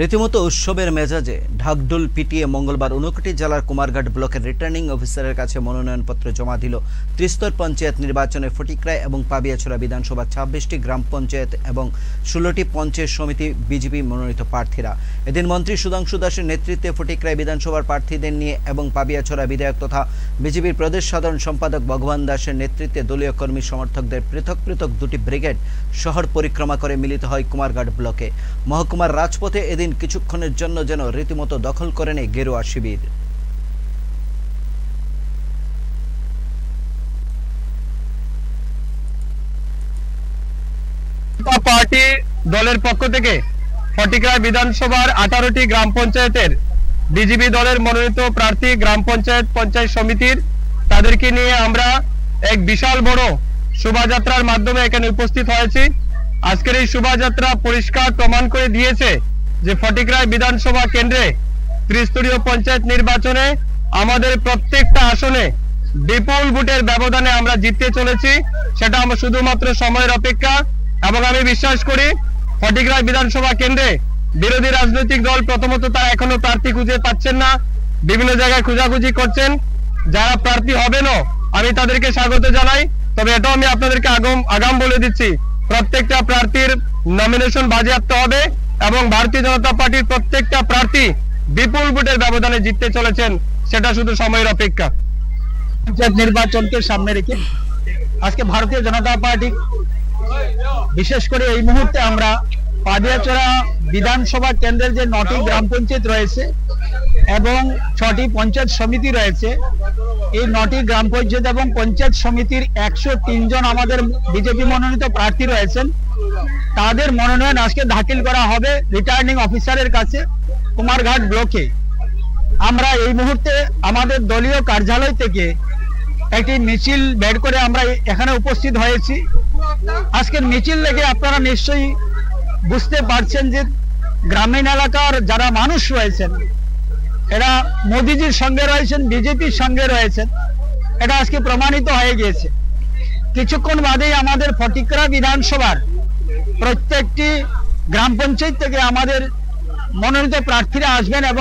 রীতিমতো উৎসবের মেজাজে ঢাকঢোল পিটিয়ে মঙ্গলবার ঊনকোটি জেলার কুমারঘাট ব্লকের রিটার্নিং অফিসারের কাছে মনোনয়নপত্র জমা দিল ত্রিস্তর পঞ্চায়েত নির্বাচনে ফটিকরায় এবং পাবিয়াছড়া বিধানসভা ছাব্বিশটি গ্রাম পঞ্চায়েত এবং ষোলোটি পঞ্চায়েত সমিতি বিজেপি মনোনীত প্রার্থীরা। এদিন মন্ত্রী সুধাংশু দাসের নেতৃত্বে ফটিকরায় বিধানসভার প্রার্থীদের নিয়ে এবং পাবিয়াছড়া বিধায়ক তথা বিজেপির প্রদেশ সাধারণ সম্পাদক ভগবান দাসের নেতৃত্বে দলীয় কর্মী সমর্থকদের পৃথক পৃথক দুটি ব্রিগেড শহর পরিক্রমা করে মিলিত হয় কুমারঘাট ব্লকে। মহকুমার রাজপথে এদিন কিছুক্ষণের জন্য যেন রীতিমতো দখল করে নেয় গেরুয়া শিবির। পার্টি দলের পক্ষ থেকে ফটিকরায় বিধানসভার আঠারোটি গ্রাম পঞ্চায়েতের বিজেপি দলের মনোনীত প্রার্থী গ্রাম পঞ্চায়েত পঞ্চায়েত সমিতির তাদেরকে নিয়ে আমরা এক বিশাল বড় শোভাযাত্রার মাধ্যমে এখানে উপস্থিত হয়েছি। আজকের এই শোভাযাত্রা পরিষ্কার প্রমাণ করে দিয়েছে যে ফটিকরায় বিধানসভা কেন্দ্রে ত্রিস্তরীয় পঞ্চায়েত নির্বাচনে আমাদের প্রত্যেকটা আসনে বিপুল ভোটের ব্যবধানে আমরা জিততে চলেছি, সেটা আমরা শুধুমাত্র সময়ের অপেক্ষা। এবং আমি বিশ্বাস করি, ফটিকরায় বিধানসভা কেন্দ্রে বিরোধী রাজনৈতিক দল প্রথমত তারা এখনও প্রার্থী খুঁজে পাচ্ছেন না, বিভিন্ন জায়গায় খোঁজাখুঁজি করছেন। যারা প্রার্থী হবেন আমি তাদেরকে স্বাগত জানাই। তবে এটাও আমি আপনাদেরকে আগাম বলে দিচ্ছি, প্রত্যেকটা প্রার্থীর নমিনেশন বাজেয়াপ্ত হবে। এবং ভারতীয় জনতা পার্টির প্রত্যেকটা প্রার্থী বিপুল ভোটের ব্যবধানে জিততে চলেছেন, সেটা শুধু সময়ের অপেক্ষা। পঞ্চায়েত নির্বাচনকে সামনে রেখে আজকে ভারতীয় জনতা পার্টি, বিশেষ করে এই মুহূর্তে আমরা পাদিয়াচড়া বিধানসভা কেন্দ্রের যে নটি গ্রাম পঞ্চায়েত রয়েছে এবং ছটি পঞ্চায়েত সমিতি রয়েছে, এই নটি গ্রাম পঞ্চায়েত এবং পঞ্চায়েত সমিতির একশো জন আমাদের বিজেপি মনোনীত প্রার্থী রয়েছেন। তাদের মনোনয়ন আজকে দাখিল করা হবে রিটার্নিং অফিসারের কাছে, কুমারঘাট ব্লকে। আমরা এই মুহূর্তে আমাদের দলীয় কার্যালয় থেকে একটি মিছিল বের করে আমরা এখানে উপস্থিত হয়েছি। আজকের মিছিল দেখে আপনারা নিশ্চয়ই বুঝতে পারছেন যে গ্রামীণ এলাকার যারা মানুষ রয়েছেন, এরা মোদিজির সঙ্গে রয়েছেন, বিজেপির সঙ্গে রয়েছেন, এটা আজকে প্রমাণিত হয়ে গিয়েছে। কিছুক্ষণ বাদেই আমাদের ফটিকরা বিধানসভার প্রত্যেকটি গ্রাম পঞ্চায়েত থেকে আমাদের মনোনীত প্রার্থীরা আসবেন এবং